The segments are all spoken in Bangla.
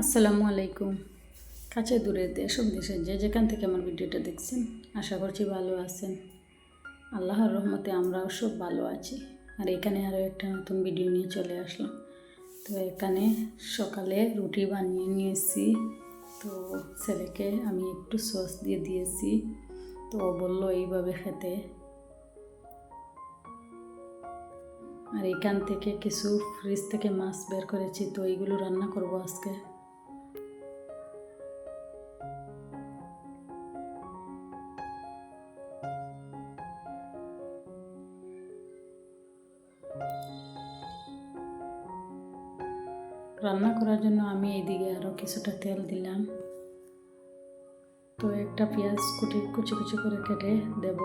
আসসালামু আলাইকুম। কাছে দূরে দেশ দেশে যে যেখান থেকে আমার ভিডিওটা দেখছেন, আশা করছি ভালো আছেন। আল্লাহর রহমতে আমরাও সব ভালো আছি। আর এখানে আরও একটা নতুন ভিডিও নিয়ে চলে আসলাম। তো এখানে সকালে রুটি বানিয়ে নিয়েছি। তো ছেলেকে আমি একটু সস দিয়ে দিয়েছি। তো ও বলল, এইভাবে খেতে। আর এখান থেকে কিছু ফ্রিজ থেকে মাছ বের করেছি। তো এইগুলো রান্না করব আজকে। রান্না করার জন্য আমি এইদিকে আরও কিছুটা তেল দিলাম। তো একটা পেঁয়াজ কুটি কুচি কুচি করে কেটে দেব।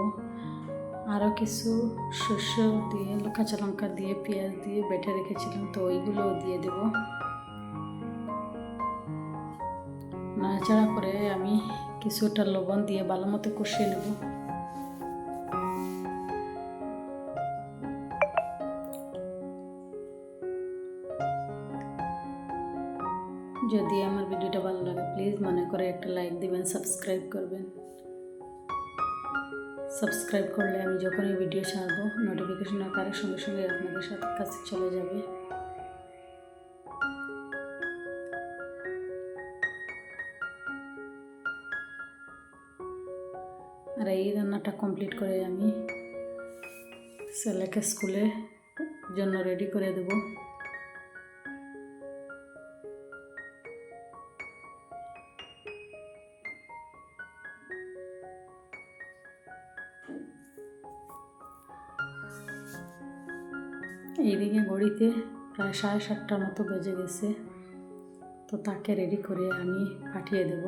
আরও কিছু শস্য দিয়ে, কাঁচা লঙ্কা দিয়ে, পেঁয়াজ দিয়ে বেটে রেখেছিলাম, তো ওইগুলোও দিয়ে দেব। নাড়াচাড়া করে আমি কিছুটা লবণ দিয়ে ভালো মতো কষিয়ে নেব। যদি আমার ভিডিওটা ভালো লাগে প্লিজ মনে করে একটা লাইক দিবেন সাবস্ক্রাইব করবেন। সাবস্ক্রাইব করলে আমি যখনই ভিডিও ছাড়বো নোটিফিকেশন আকারে সঙ্গে সঙ্গে আপনাদের সাথে কাছে চলে যাবে। আর এই রান্নাটা কমপ্লিট করে আমি ছেলেকে স্কুলে জন্য রেডি করে দেবো। এইদিকে ঘড়িতে প্রায় সাড়ে সাতটার মতো বেজে গেছে। তো তাকে রেডি করে আমি পাঠিয়ে দেব।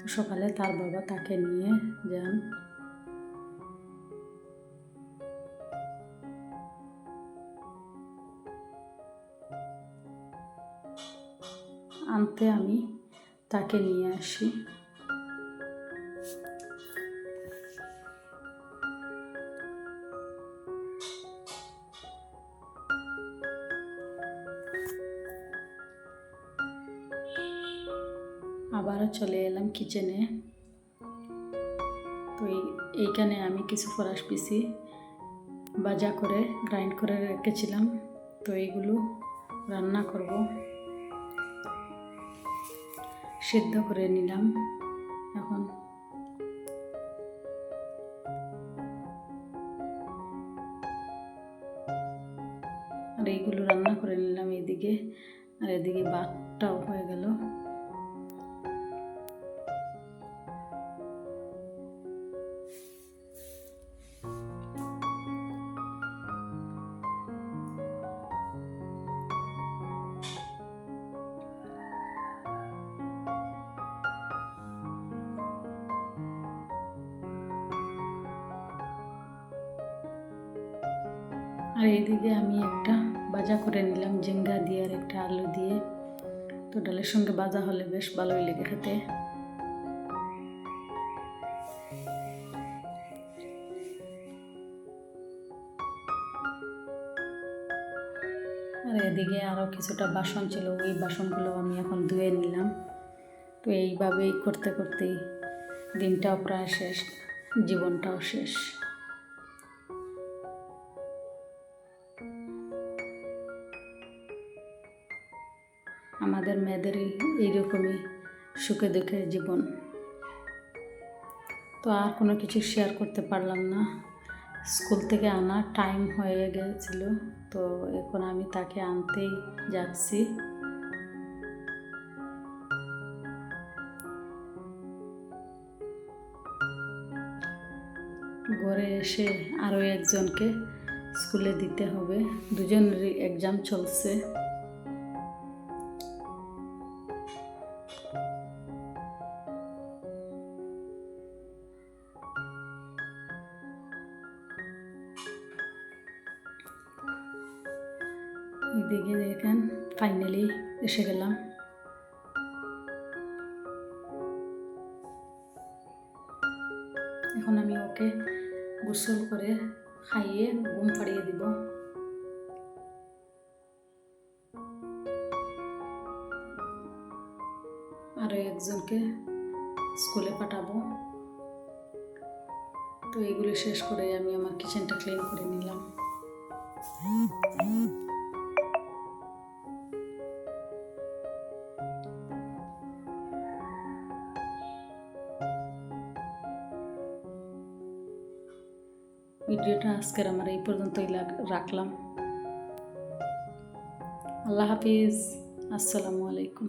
তো সকালে তার বাবা তাকে নিয়ে যান। আনতে আমি তাকে নিয়ে আসি। আবারও চলে এলাম কিচেনে তো এইখানে আমি কিছু ফরাস পিসি বাজা করে গ্রাইন্ড করে রেখেছিলাম। তো এইগুলো রান্না করব। সিদ্ধ করে নিলাম এখন। আর এইগুলো রান্না করে নিলাম এদিকে আর এদিকে ভাতটাও হয়ে গেল। আর এইদিকে আমি একটা বাজা করে নিলাম জিঙ্গা দিয়ে আর একটা আলু দিয়ে। তো ডালের সঙ্গে বাজা হলে বেশ ভালোই লেগে খেতে। আর এদিকে আরও কিছুটা বাসন ছিল, ওই বাসনগুলো আমি এখন ধুয়ে নিলাম। তো এইভাবেই করতে করতেই দিনটাও প্রায় শেষ, জীবনটাও শেষ। আমাদের মেয়েদেরই এইরকমই সুখে দুঃখে জীবন। তো আর কোনো কিছু শেয়ার করতে পারলাম না। স্কুল থেকে আনা টাইম হয়ে গেছিল, তো এখন আমি তাকে আনতেই যাচ্ছি। ঘরে এসে আরও একজনকে স্কুলে দিতে হবে। দুজনেরই এক্সাম চলছে। এদিকে দেখেন ফাইনালি এসে গেলাম। এখন আমি ওকে গোসল করে খাইয়ে ঘুম পাড়িয়ে দিব। আরও একজনকে স্কুলে পাঠাবো। তো এগুলো শেষ করে আমি আমার কিচেনটা ক্লিন করে নিলাম। ভিডিওটা আজকের আমার এই পর্যন্তই রাখলাম আল্লাহ হাফিজ আসসালামু আলাইকুম